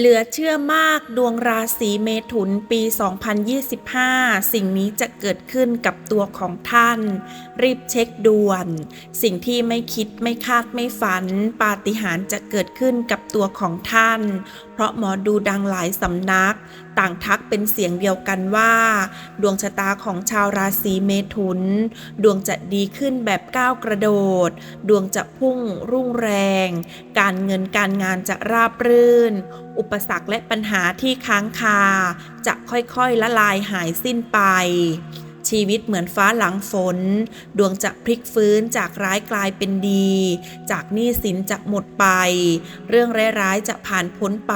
เหลือเชื่อมากดวงราศีเมถุนปี 2025 สิ่งนี้จะเกิดขึ้นกับตัวของท่าน รีบเช็คด่วน สิ่งที่ไม่คิดไม่คาดไม่ฝัน ปาฏิหาริย์จะเกิดขึ้นกับตัวของท่าน เพราะหมอดูดังหลายสำนัก ต่างทักเป็นเสียงเดียวกันว่า ดวงชะตาของชาวราศีเมถุน ดวงจะดีขึ้นแบบก้าวกระโดด ดวงจะพุ่งรุ่งแรง การเงินการงานจะราบรื่น อุปสรรคและปัญหาที่ค้างคา จะค่อยๆละลายหายสิ้นไป ชีวิตเหมือนฟ้าหลังฝน ดวงจะพลิกฟื้นจากร้ายกลายเป็นดี จากหนี้สินจะหมดไป เรื่องร้ายๆจะผ่านพ้นไป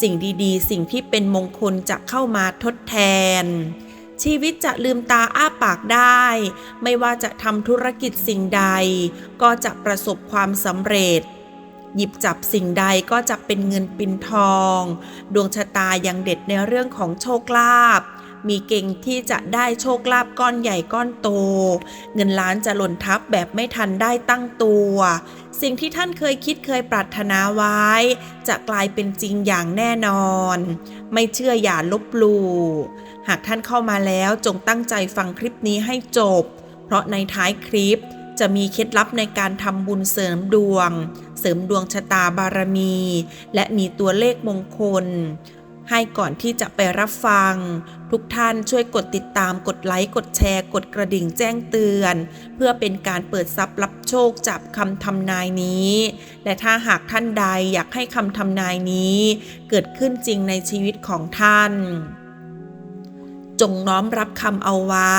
สิ่งดีๆ สิ่งที่เป็นมงคลจะเข้ามาทดแทนชีวิตจะลืมตาอ้าปากได้ ไม่ว่าจะทำธุรกิจสิ่งใด ก็จะประสบความสำเร็จ หยิบจับสิ่งใดก็จะเป็นเงินปินทอง ดวงชะตายังเด็ดในเรื่องของโชคลาภ มีเก่งที่จะได้โชคลาภก้อนใหญ่ก้อนโต เงินล้านจะหล่นทับแบบไม่ทันได้ตั้งตัว สิ่งที่ท่านเคยคิดเคยปรารถนาไว้ จะกลายเป็นจริงอย่างแน่นอน ไม่เชื่ออย่าลบหลู่หากท่านเข้ามาแล้วจงตั้งใจฟังคลิปนี้ให้จบ เพราะในท้ายคลิปจะมีเคล็ดลับในการทำบุญเสริมดวง เสริมดวงชะตาบารมี และมีตัวเลขมงคล ให้ก่อนที่จะไปรับฟัง ทุกท่านช่วยกดติดตามกดไลค์กดแชร์ กดกระดิ่งแจ้งเตือน เพื่อเป็นการเปิดทรัพย์รับโชคจากคำทำนายนี้ และถ้าหากท่านใดอยากให้คำทำนายนี้ เกิดขึ้นจริงในชีวิตของท่าน จงน้อมรับคำเอาไว้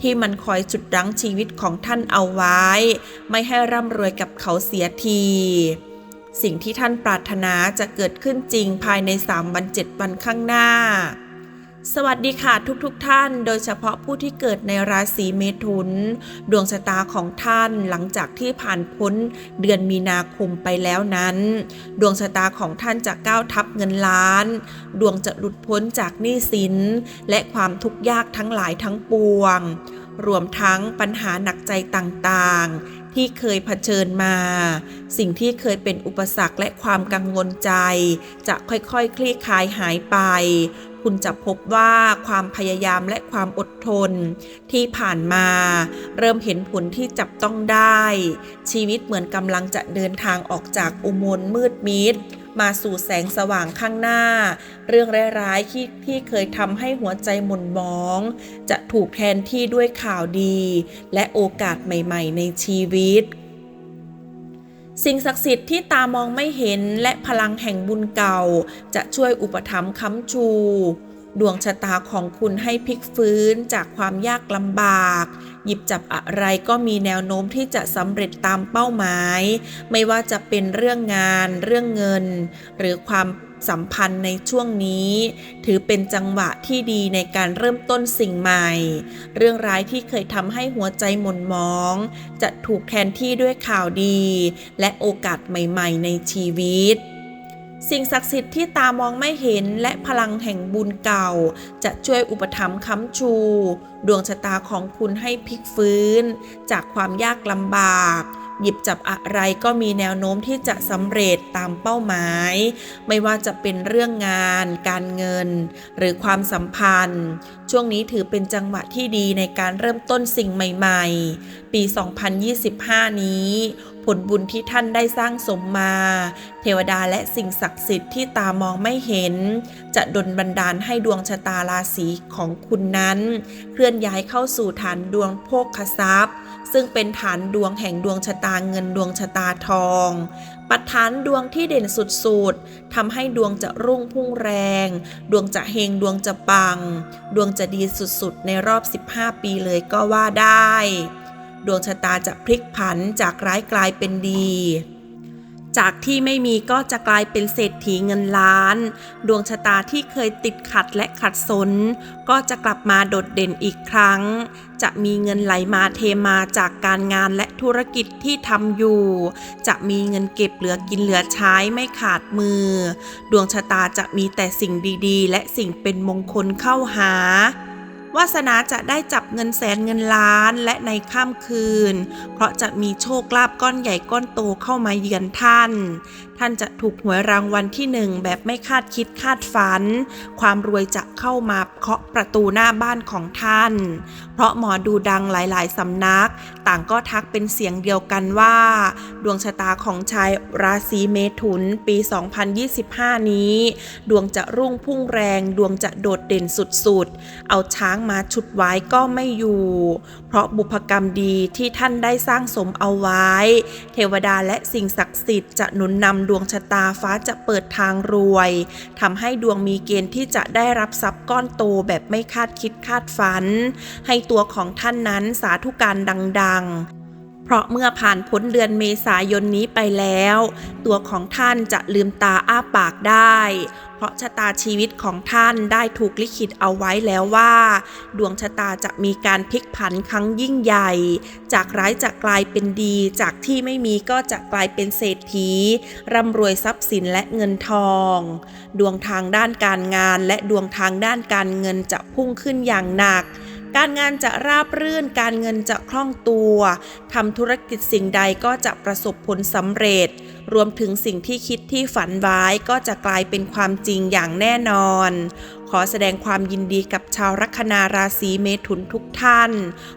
ที่มันคอยจุดรั้งชีวิตของท่านเอาไว้ ไม่ให้ร่ำรวยกับเขาเสียที สิ่งที่ท่านปรารถนาจะเกิดขึ้นจริงภายใน3วัน7วันข้างหน้า สวัสดีค่ะทุกๆทท่าน โดยเฉพาะผู้ที่เกิดในราศีเมถุน ดวงชะตาของท่านหลังจากที่ผ่านพ้นเดือนมีนาคมไปแล้วนั้น ดวงชะตาของท่านจะก้าวทับเงินล้าน ดวงจะหลุดพ้นจากหนี้สิน และความทุกข์ยากทั้งหลายทั้งปวง รวมทั้งปัญหาหนักใจต่างๆ ที่เคยเผชิญมา สิ่งที่เคยเป็นอุปสรรคและความกังวลใจ จะค่อยๆคคลี่คลายหายไป คุณจะพบว่าความพยายามและความอดทน ที่ผ่านมา เริ่มเห็นผลที่จับต้องได้ ชีวิตเหมือนกำลังจะเดินทางออกจากอุโมงค์มืดมิด มาสู่แสงสว่างข้างหน้า เรื่องร้ายๆที่ที่เคยทำให้หัวใจหม่นหมอง จะถูกแทนที่ด้วยข่าวดี และโอกาสใหม่ ๆ ในชีวิตสิ่งศักดิ์สิทธิ์ที่ตามองไม่เห็นและพลังแห่งบุญเก่า จะช่วยอุปถัมภ์ค้ำชู ดวงชะตาของคุณให้พลิกฟื้นจากความยากลำบาก หยิบจับอะไรก็มีแนวโน้มที่จะสำเร็จตามเป้าหมาย ไม่ว่าจะเป็นเรื่องงาน เรื่องเงิน หรือความสัมพันธ์ในช่วงนี้ ถือเป็นจังหวะที่ดีในการเริ่มต้นสิ่งใหม่ เรื่องร้ายที่เคยทำให้หัวใจหม่นมอง จะถูกแทนที่ด้วยข่าวดี และโอกาสใหม่ ๆ ในชีวิต สิ่งศักดิ์สิทธิ์ที่ตามองไม่เห็นและพลังแห่งบุญเก่า จะช่วยอุปถัมภ์ค้ำชู ดวงชะตาของคุณให้พลิกฟื้น จากความยากลำบาก หยิบจับอะไรก็มีแนวโน้มที่จะสำเร็จตามเป้าหมาย ไม่ว่าจะเป็นเรื่องงาน การเงิน หรือความสัมพันธ์ ช่วงนี้ถือเป็นจังหวะที่ดีในการเริ่มต้นสิ่งใหม่ ๆ ปี 2025 นี้ ผลบุญที่ท่านได้สร้างสมมา เทวดาและสิ่งศักดิ์สิทธิ์ที่ตามองไม่เห็น จะดลบันดาลให้ดวงชะตาราศีของคุณนั้น เคลื่อนย้ายเข้าสู่ฐานดวงโภคทรัพย์ ซึ่งเป็นฐานดวงแห่งดวงชะตาเงินดวงชะตาทองปัดฐานดวงที่เด่นสุดๆทำให้ดวงจะรุ่งพุ่งแรง ดวงจะเฮงดวงจะปัง ดวงจะดีสุดๆ ในรอบ 15 ปีเลยก็ว่าได้ ดวงชะตาจะพลิกผันจากร้ายกลายเป็นดี จากที่ไม่มีก็จะกลายเป็นเศรษฐีเงินล้าน ดวงชะตาที่เคยติดขัดและขัดสน ก็จะกลับมาโดดเด่นอีกครั้ง จะมีเงินไหลมาเทมาจากการงานและธุรกิจที่ทำอยู่ จะมีเงินเก็บเหลือกินเหลือใช้ไม่ขาดมือ ดวงชะตาจะมีแต่สิ่งดีๆ และสิ่งเป็นมงคลเข้าหา วาสนาจะได้จับเงินแสนเงินล้านและในข้ามคืน เพราะจะมีโชคลาภก้อนใหญ่ก้อนโตเข้ามาเยือนท่าน ท่านจะถูกหวยรางวัลที่หนึ่งแบบไม่คาดคิดคาดฝัน ความรวยจะเข้ามาเคาะประตูหน้าบ้านของท่าน เพราะหมอดูดังหลายๆสำนัก ต่างก็ทักเป็นเสียงเดียวกันว่า ดวงชะตาของชายราศีเมถุนปี 2025 นี้ ดวงจะรุ่งพุ่งแรงดวงจะโดดเด่นสุดๆ เอาช้างมาฉุดไว้ก็ไม่อยู่ เพราะบุพกรรมดีที่ท่านได้สร้างสมเอาไว้ เทวดาและสิ่งศักดิ์สิทธิ์จะหนุนนำดวงชะตาฟ้าจะเปิดทางรวยทำให้ดวงมีเกณฑ์ที่จะได้รับทรัพย์ก้อนโตแบบไม่คาดคิดคาดฝัน ให้ตัวของท่านนั้นสาธุการดังๆเพราะเมื่อผ่านพ้นเดือนเมษายนนี้ไปแล้ว ตัวของท่านจะลืมตาอ้าปากได้ เพราะชะตาชีวิตของท่านได้ถูกลิขิตเอาไว้แล้วว่า ดวงชะตาจะมีการพลิกผันครั้งยิ่งใหญ่ จากร้ายจะกลายเป็นดี จากที่ไม่มีก็จะกลายเป็นเศรษฐีร่ำรวยทรัพย์สินและเงินทอง ดวงทางด้านการงานและดวงทางด้านการเงินจะพุ่งขึ้นอย่างหนักการงานจะราบรื่น การเงินจะคล่องตัว ทำธุรกิจสิ่งใดก็จะประสบผลสำเร็จ รวมถึงสิ่งที่คิดที่ฝันไว้ก็จะกลายเป็นความจริงอย่างแน่นอน ขอแสดงความยินดีกับชาวลัคนาราศีเมถุนทุกท่าน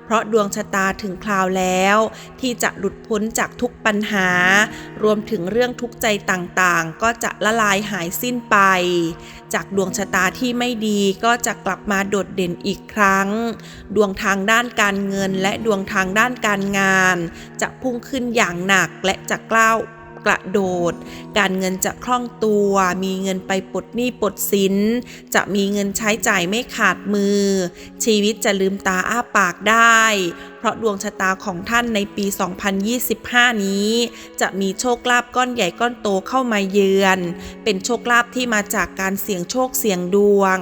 เพราะดวงชะตาถึงคราวแล้ว ที่จะหลุดพ้นจากทุกปัญหา รวมถึงเรื่องทุกใจต่างๆ ก็จะละลายหายสิ้นไป จากดวงชะตาที่ไม่ดีก็จะกลับมาโดดเด่นอีกครั้ง ดวงทางด้านการเงินและดวงทางด้านการงาน จะพุ่งขึ้นอย่างหนักและจะกล้าว กระโดด การเงินจะคล่องตัว มีเงินไปปลดหนี้ปลดสิน จะมีเงินใช้จ่ายไม่ขาดมือ ชีวิตจะลืมตาอ้าปากได้ เพราะดวงชะตาของท่านในปี 2025 นี้ จะมีโชคลาภก้อนใหญ่ก้อนโตเข้ามาเยือน เป็นโชคลาภที่มาจากการเสี่ยงโชคเสี่ยงดวง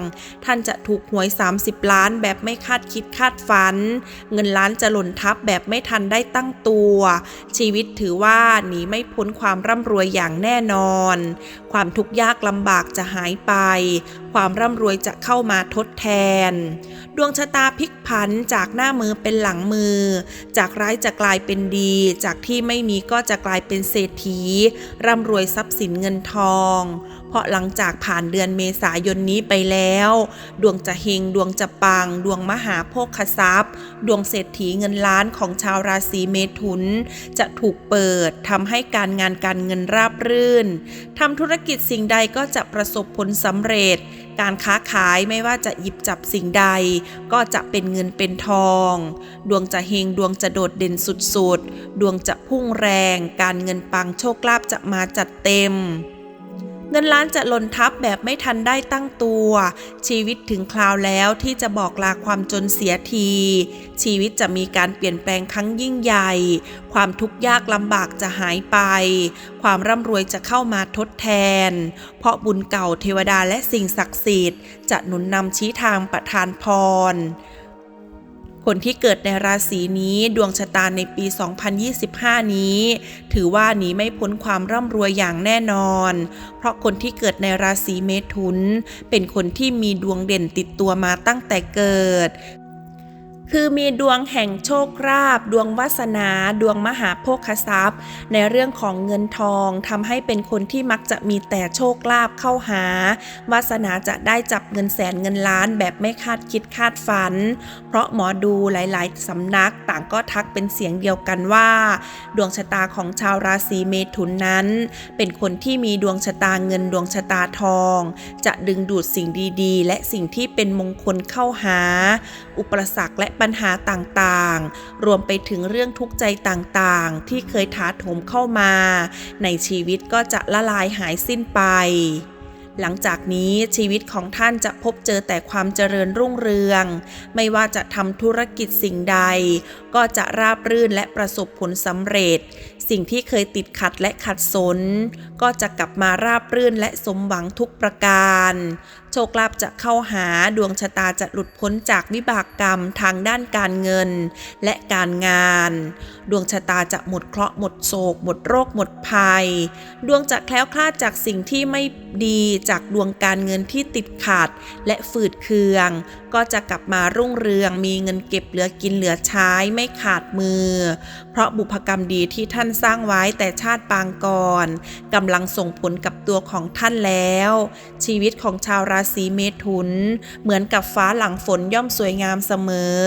ท่านจะถูกหวย 30 ล้านแบบไม่คาดคิดคาดฝัน เงินล้านจะหล่นทับแบบไม่ทันได้ตั้งตัว ชีวิตถือว่าหนีไม่พ้นความร่ำรวยอย่างแน่นอน ความทุกข์ยากลำบากจะหายไป ความร่ำรวยจะเข้ามาทดแทน ดวงชะตาพลิกผันจากหน้ามือเป็นหลังมือ จากร้ายจะกลายเป็นดี จากที่ไม่มีก็จะกลายเป็นเศรษฐี ร่ำรวยทรัพย์สินเงินทอง เพราะหลังจากผ่านเดือนเมษายนนี้ไปแล้ว ดวงจะเฮงดวงจะปัง ดวงมหาโภคทรัพย์ ดวงเศรษฐีเงินล้านของชาวราศีเมถุน จะถูกเปิดทำให้การงานการเงินราบรื่นทำธุรกิจสิ่งใดก็จะประสบผลสำเร็จ การค้าขายไม่ว่าจะหยิบจับสิ่งใด ก็จะเป็นเงินเป็นทอง ดวงจะเฮงดวงจะโดดเด่นสุดๆ ดวงจะพุ่งแรง การเงินปังโชคลาภจะมาจัดเต็ม เงินล้านจะหล่นทับแบบไม่ทันได้ตั้งตัว ชีวิตถึงคราวแล้วที่จะบอกลาความจนเสียที ชีวิตจะมีการเปลี่ยนแปลงครั้งยิ่งใหญ่ ความทุกข์ยากลำบากจะหายไป ความร่ำรวยจะเข้ามาทดแทน เพราะบุญเก่าเทวดาและสิ่งศักดิ์สิทธิ์ จะหนุนนำชี้ทางประทานพร คนที่เกิดในราศีนี้ดวงชะตาในปี 2025 นี้ ถือว่าหนีไม่พ้นความร่ำรวยอย่างแน่นอน เพราะคนที่เกิดในราศีเมถุน เป็นคนที่มีดวงเด่นติดตัวมาตั้งแต่เกิด คือมีดวงแห่งโชคราบ ดวงวาสนา ดวงมหาโภคทรัพย์ ในเรื่องของเงินทองทำให้เป็นคนที่มักจะมีแต่โชคลาภเข้าหา วาสนาจะได้จับเงินแสนเงินล้านแบบไม่คาดคิดคาดฝัน เพราะหมอดูหลาย ๆสำนักต่างก็ทักเป็นเสียงเดียวกันว่า ดวงชะตาของชาวราศีเมถุนนั้น เป็นคนที่มีดวงชะตาเงินดวงชะตาทอง จะดึงดูดสิ่งดีๆ และสิ่งที่เป็นมงคลเข้าหา อุปสรรคและปัญหาต่างๆ รวมไปถึงเรื่องทุกข์ใจต่างๆ ที่เคยถาโถมเข้ามา ในชีวิตก็จะละลายหายสิ้นไป หลังจากนี้ชีวิตของท่านจะพบเจอแต่ความเจริญรุ่งเรือง ไม่ว่าจะทำธุรกิจสิ่งใด ก็จะราบรื่นและประสบผลสำเร็จ สิ่งที่เคยติดขัดและขัดสน ก็จะกลับมาราบรื่นและสมหวังทุกประการ โชคลาภจะเข้าหาดวงชะตาจะหลุดพ้นจากวิบากกรรมทางด้านการเงิน และการงาน ดวงชะตาจะหมดเคราะห์หมดโศก หมดโรคหมดภัย ดวงจะแคล้วคลาดจากสิ่งที่ไม่ดีจากดวงการเงินที่ติดขัดและฝืดเคือง ก็จะกลับมารุ่งเรืองมีเงินเก็บเหลือกินเหลือใช้ไม่ขาดมือเพราะบุพกรรมดีที่ท่านสร้างไว้แต่ชาติปางก่อนกำลังส่งผลกับตัวของท่านแล้ว ชีวิตของชาวราศีเมถุน เหมือนกับฟ้าหลังฝนย่อมสวยงามเสมอ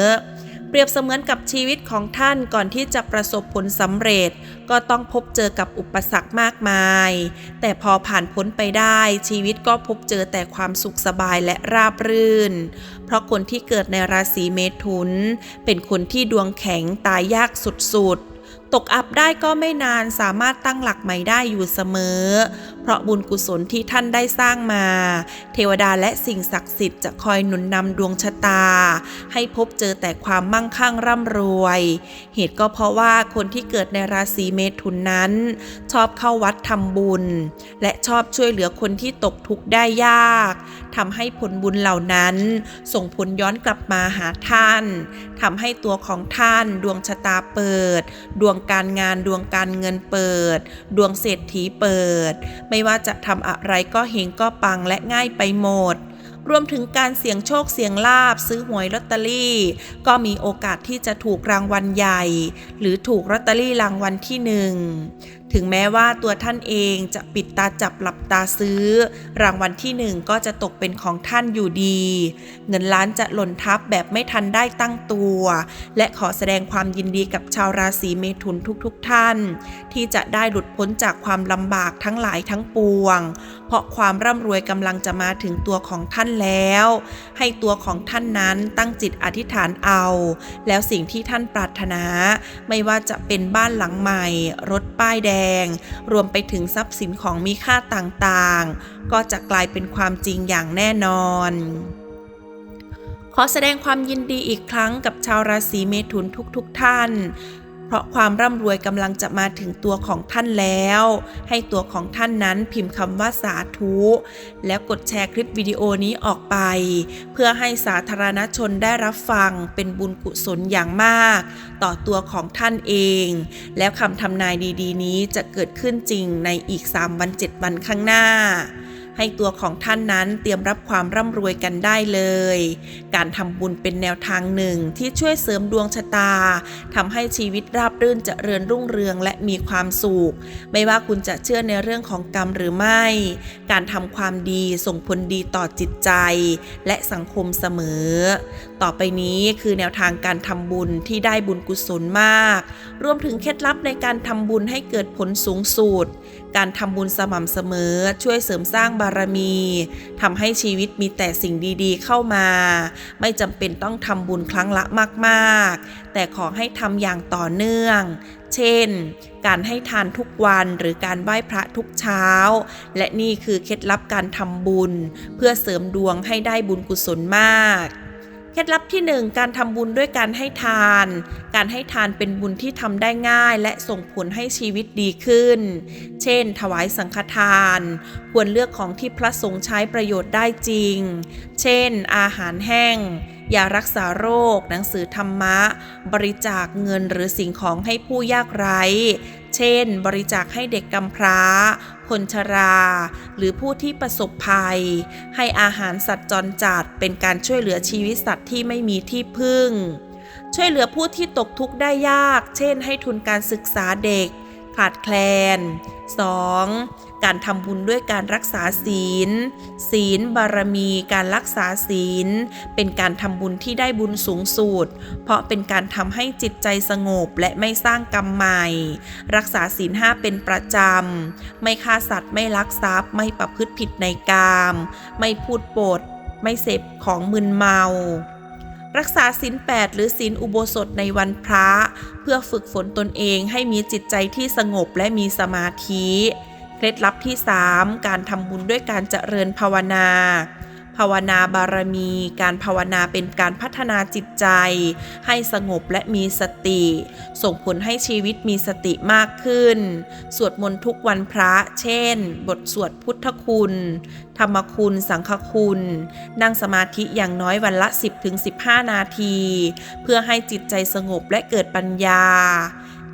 รียบเสมือนกับชีวิตของท่านก่อนที่จะประสบผลสำเร็จ ก็ต้องพบเจอกับอุปสรรคมากมาย แต่พอผ่านพ้นไปได้ชีวิตก็พบเจอแต่ความสุขสบายและราบรื่น เพราะคนที่เกิดในราศีเมถุน เป็นคนที่ดวงแข็งตายยากสุดๆ ตกอับได้ก็ไม่นานสามารถตั้งหลักใหม่ได้อยู่เสมอ เพราะบุญกุศลที่ท่านได้สร้างมา เทวดาและสิ่งศักดิ์สิทธิ์จะคอยหนุนนำดวงชะตา ให้พบเจอแต่ความมั่งคั่งร่ำรวย เหตุก็เพราะว่าคนที่เกิดในราศีเมถุนนั้น ชอบเข้าวัดทำบุญ และชอบช่วยเหลือคนที่ตกทุกข์ได้ยากทำให้ผลบุญเหล่านั้น ส่งผลย้อนกลับมาหาท่านทำให้ตัวของท่านดวงชะตาเปิด ดวงการงานดวงการเงินเปิด ดวงเศรษฐีเปิด ไม่ว่าจะทำอะไรก็เฮงก็ปังและง่ายไปหมด รวมถึงการเสี่ยงโชคเสี่ยงลาบซื้อหวยลอตเตอรี่ ก็มีโอกาสที่จะถูกรางวัลใหญ่ หรือถูกลอตเตอรี่รางวัลที่หนึ่งถึงแม้ว่าตัวท่านเองจะปิดตาจับหลับตาซื้อ รางวัลที่หนึ่งก็จะตกเป็นของท่านอยู่ดี เงินล้านจะหล่นทับแบบไม่ทันได้ตั้งตัว และขอแสดงความยินดีกับชาวราศีเมถุนทุกๆทท่าน ที่จะได้หลุดพ้นจากความลำบากทั้งหลายทั้งปวง ราะความร่ำรวยกำลังจะมาถึงตัวของท่านแล้ว ให้ตัวของท่านนั้นตั้งจิตอธิษฐานเอา แล้วสิ่งที่ท่านปรารถนา ไม่ว่าจะเป็นบ้านหลังใหม่ รถป้ายแดง รวมไปถึงทรัพย์สินของมีค่าต่างๆ ก็จะกลายเป็นความจริงอย่างแน่นอนขอแสดงความยินดีอีกครั้งกับชาวราศีเมถุนทุกๆทท่าน ราะความร่ำรวยกำลังจะมาถึงตัวของท่านแล้ว ให้ตัวของท่านนั้นพิมพ์คำว่าสาธุ แล้วกดแชร์คลิปวิดีโอนี้ออกไป เพื่อให้สาธารณชนได้รับฟังเป็นบุญกุศลอย่างมาก ต่อตัวของท่านเอง แล้วคำทำนายดีๆ นี้จะเกิดขึ้นจริงในอีก 3 วัน 7 วันข้างหน้า ให้ตัวของท่านนั้นเตรียมรับความร่ำรวยกันได้เลย การทำบุญเป็นแนวทางหนึ่งที่ช่วยเสริมดวงชะตาทำให้ชีวิตราบรื่นเจริญรุ่งเรืองและมีความสุข ไม่ว่าคุณจะเชื่อในเรื่องของกรรมหรือไม่ การทำความดีส่งผลดีต่อจิตใจ และสังคมเสมอ ต่อไปนี้คือแนวทางการทำบุญที่ได้บุญกุศลมาก รวมถึงเคล็ดลับในการทำบุญให้เกิดผลสูงสุด การทำบุญสม่ำเสมอช่วยเสริมสร้างบารมีทำให้ชีวิตมีแต่สิ่งดีๆเข้ามา ไม่จำเป็นต้องทำบุญครั้งละมากๆ แต่ขอให้ทำอย่างต่อเนื่อง เช่น การให้ทานทุกวันหรือการไหว้พระทุกเช้า และนี่คือเคล็ดลับการทำบุญ เพื่อเสริมดวงให้ได้บุญกุศลมาก เคล็ดลับที่ 1 การทำบุญด้วยการให้ทาน การให้ทานเป็นบุญที่ทำได้ง่าย และส่งผลให้ชีวิตดีขึ้น เช่น ถวายสังฆทาน ควรเลือกของที่พระสงฆ์ใช้ประโยชน์ได้จริง เช่น อาหารแห้งยารักษาโรค หนังสือธรรมะ บริจาคเงินหรือสิ่งของให้ผู้ยากไร้ เช่น บริจาคให้เด็กกำพร้า คนชรา หรือผู้ที่ประสบภัย ให้อาหารสัตว์จรจัดเป็นการช่วยเหลือชีวิตสัตว์ที่ไม่มีที่พึ่ง ช่วยเหลือผู้ที่ตกทุกข์ได้ยาก เช่น ให้ทุนการศึกษาเด็ก ขาดแคลน 2. การทำบุญด้วยการรักษาศีล ศีลบารมีการรักษาศีล เป็นการทำบุญที่ได้บุญสูงสุด เพราะเป็นการทำให้จิตใจสงบและไม่สร้างกรรมใหม่ รักษาศีลห้าเป็นประจำ ไม่ฆ่าสัตว์ไม่ลักทรัพย์ ไม่ประพฤติผิดในกาม ไม่พูดปด ไม่เสพของมึนเมารักษาศีล8หรือศีลอุโบสถในวันพระ เพื่อฝึกฝนตนเองให้มีจิตใจที่สงบและมีสมาธิ ล็ดลับที่ 3 การทำบุญด้วยการเจริญภาวนา ภาวนาบารมี การภาวนาเป็นการพัฒนาจิตใจ ให้สงบและมีสติ ส่งผลให้ชีวิตมีสติมากขึ้น สวดมนต์ทุกวันพระ เช่น บทสวดพุทธคุณ ธรรมคุณ สังฆคุณ นั่งสมาธิอย่างน้อยวันละ 10-15 นาที เพื่อให้จิตใจสงบและเกิดปัญญา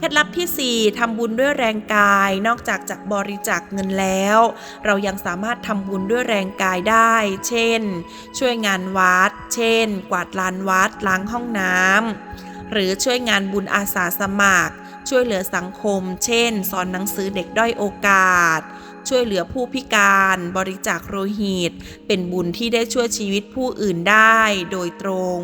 เคล็ดลับที่ 4ทำบุญด้วยแรงกาย นอกจากจะบริจาคเงินแล้ว เรายังสามารถทำบุญด้วยแรงกายได้ เช่น ช่วยงานวัด เช่น กวาดลานวัด ล้างห้องน้ำหรือช่วยงานบุญอาสาสมัคร ช่วยเหลือสังคม เช่น สอนหนังสือเด็กด้อยโอกาส ช่วยเหลือผู้พิการ บริจาคโลหิต เป็นบุญที่ได้ช่วยชีวิตผู้อื่นได้โดยตรง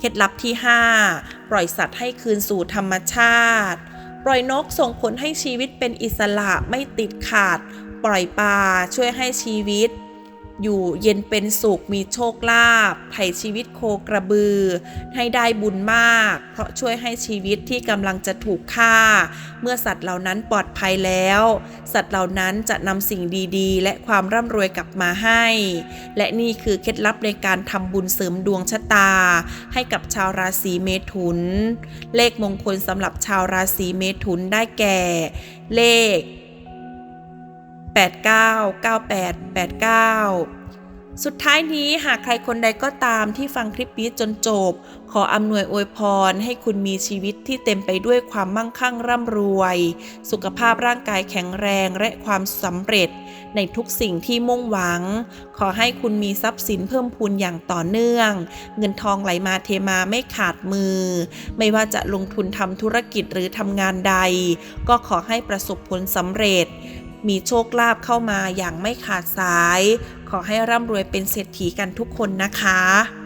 เคล็ดลับที่ 5 ปล่อยสัตว์ให้คืนสู่ธรรมชาติ ปล่อยนกส่งผลให้ชีวิตเป็นอิสระไม่ติดขาด ปล่อยปลาช่วยให้ชีวิต อยู่เย็นเป็นสุขมีโชคลาภไถ่ชีวิตโคกระบือ ให้ได้บุญมาก เพราะช่วยให้ชีวิตที่กำลังจะถูกฆ่า เมื่อสัตว์เหล่านั้นปลอดภัยแล้ว สัตว์เหล่านั้นจะนำสิ่งดีๆ และความร่ำรวยกลับมาให้ และนี่คือเคล็ดลับในการทำบุญเสริมดวงชะตา ให้กับชาวราศีเมถุน เลขมงคลสำหรับชาวราศีเมถุนได้แก่ เลข 89 98 89 สุดท้ายนี้หากใครคนใดก็ตามที่ฟังคลิปนี้จนจบ ขออำนวยอวยพรให้คุณมีชีวิตที่เต็มไปด้วยความมั่งคั่งร่ำรวย สุขภาพร่างกายแข็งแรงและความสำเร็จ ในทุกสิ่งที่มุ่งหวัง ขอให้คุณมีทรัพย์สินเพิ่มพูนอย่างต่อเนื่อง เงินทองไหลมาเทมาไม่ขาดมือ ไม่ว่าจะลงทุนทำธุรกิจหรือทำงานใด ก็ขอให้ประสบผลสำเร็จ มีโชคลาภเข้ามาอย่างไม่ขาดสาย ขอให้ร่ำรวยเป็นเศรษฐีกันทุกคนนะคะ